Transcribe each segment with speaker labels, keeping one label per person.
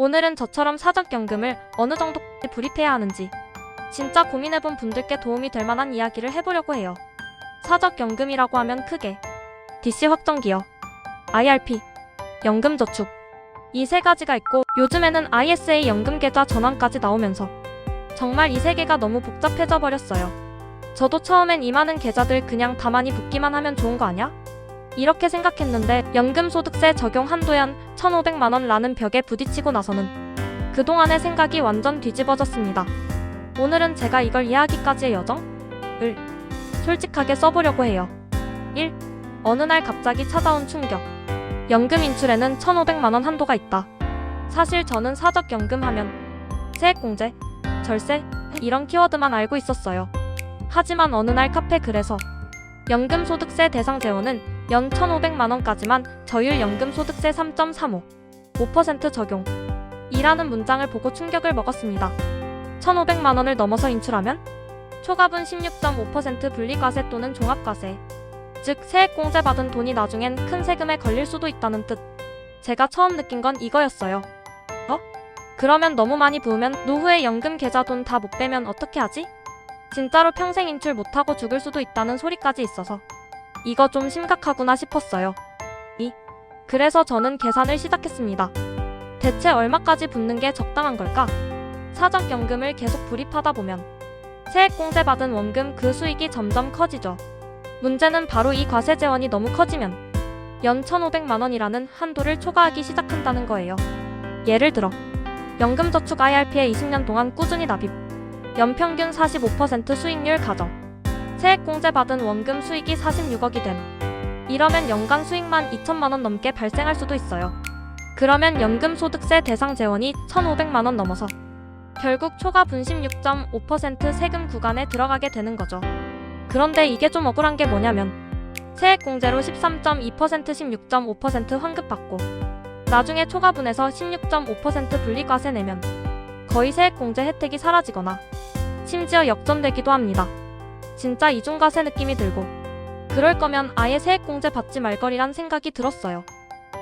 Speaker 1: 오늘은 저처럼 사적연금을 어느 정도 불입해야 하는지 진짜 고민해본 분들께 도움이 될 만한 이야기를 해보려고 해요. 사적연금이라고 하면 크게 DC 확정기여, IRP, 연금저축 이 세 가지가 있고 요즘에는 ISA 연금계좌 전환까지 나오면서 정말 이 세 개가 너무 복잡해져 버렸어요. 저도 처음엔 이 많은 계좌들 그냥 가만히 붙기만 하면 좋은 거 아냐? 이렇게 생각했는데 연금소득세 적용 한도연 1,500만 원라는 벽에 부딪히고 나서는 그동안의 생각이 완전 뒤집어졌습니다. 오늘은 제가 이걸 이해하기까지의 여정을 솔직하게 써보려고 해요. 1. 어느 날 갑자기 찾아온 충격. 연금 인출에는 1,500만 원 한도가 있다. 사실 저는 사적 연금 하면 세액 공제, 절세 이런 키워드만 알고 있었어요. 하지만 어느 날 카페 글에서 연금소득세 대상 재원은 연 1,500만 원까지만 저율 연금소득세 3.35 5% 적용 이라는 문장을 보고 충격을 먹었습니다. 1,500만 원을 넘어서 인출하면 초과분 16.5% 분리과세 또는 종합과세 즉 세액공제 받은 돈이 나중엔 큰 세금에 걸릴 수도 있다는 뜻. 제가 처음 느낀 건 이거였어요. 어? 그러면 너무 많이 부으면 노후에 연금 계좌 돈 다 못 빼면 어떻게 하지? 진짜로 평생 인출 못하고 죽을 수도 있다는 소리까지 있어서 이거 좀 심각하구나 싶었어요. 2. 그래서 저는 계산을 시작했습니다. 대체 얼마까지 붓는 게 적당한 걸까? 사적연금을 계속 불입하다 보면 세액 공제 받은 원금 그 수익이 점점 커지죠. 문제는 바로 이 과세 재원이 너무 커지면 연 1,500만 원이라는 한도를 초과하기 시작한다는 거예요. 예를 들어 연금저축 IRP에 20년 동안 꾸준히 납입 연평균 45% 수익률 가정 세액 공제 받은 원금 수익이 46억이 됨 이러면 연간 수익만 2천만 원 넘게 발생할 수도 있어요. 그러면 연금 소득세 대상 재원이 1,500만 원 넘어서 결국 초과 분심 6.5% 세금 구간에 들어가게 되는 거죠. 그런데 이게 좀 억울한 게 뭐냐면 세액 공제로 13.2% 16.5% 환급받고 나중에 초과분에서 16.5% 분리과세 내면 거의 세액 공제 혜택이 사라지거나 심지어 역전되기도 합니다. 진짜 이중과세 느낌이 들고 그럴 거면 아예 세액공제 받지 말거리란 생각이 들었어요.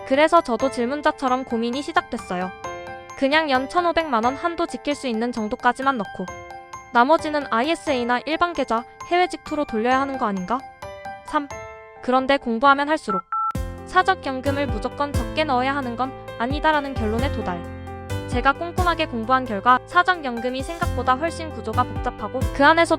Speaker 1: 그래서 저도 질문자처럼 고민이 시작됐어요. 그냥 연 1,500만 원 한도 지킬 수 있는 정도까지만 넣고 나머지는 ISA나 일반 계좌, 해외 직투로 돌려야 하는 거 아닌가? 3. 그런데 공부하면 할수록 사적 연금을 무조건 적게 넣어야 하는 건 아니다라는 결론에 도달. 제가 꼼꼼하게 공부한 결과 사적연금이 생각보다 훨씬 구조가 복잡하고 그 안에서도